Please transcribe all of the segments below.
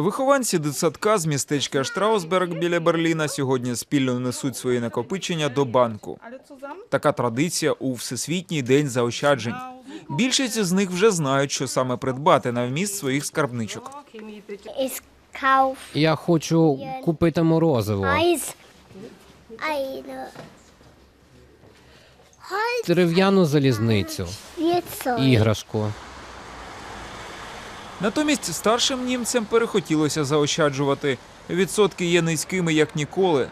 Вихованці дитсадка з містечка Штраусберг біля Берліна сьогодні спільно несуть свої накопичення до банку. Така традиція у всесвітній день заощаджень. Більшість з них вже знають, що саме придбати на вміст своїх скарбничок. Я хочу купити морозиво. Дерев'яну залізницю, іграшку. Натомість старшим німцям перехотілося заощаджувати. Відсотки є низькими як ніколи.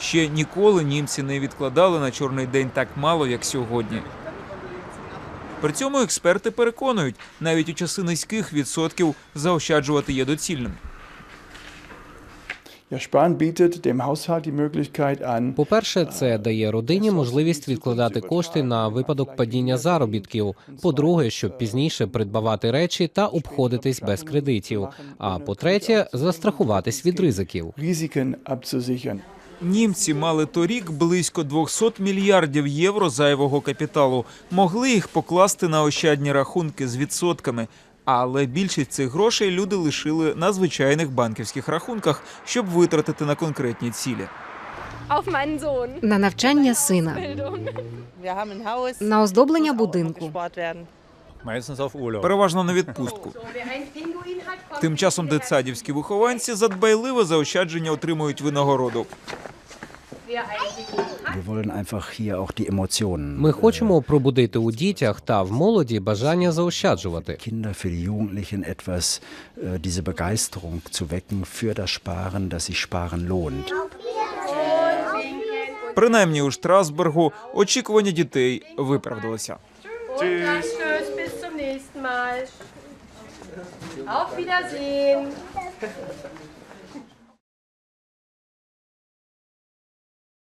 Ще ніколи німці не відкладали на чорний день так мало, як сьогодні. При цьому експерти переконують, навіть у часи низьких відсотків заощаджувати є доцільним. По-перше, це дає родині можливість відкладати кошти на випадок падіння заробітків. По-друге, щоб пізніше придбавати речі та обходитись без кредитів. А по-третє, застрахуватись від ризиків. Німці мали торік близько 200 мільярдів євро зайвого капіталу. Могли їх покласти на ощадні рахунки з відсотками. Але більшість цих грошей люди лишили на звичайних банківських рахунках, щоб витратити на конкретні цілі. на навчання сина, на оздоблення будинку. Переважно на відпустку. Тим часом дитсадівські вихованці за дбайливе заощадження отримують винагороду. Ми хочемо пробудити у дітях та в молоді бажання заощаджувати. Kinder, für die Jugendlichen etwas, äh, diese Begeisterung zu wecken für das Sparen, dass sich Sparen lohnt. Принаймні у Штрасбергу очікування дітей виправдалися. Auf Wiedersehen.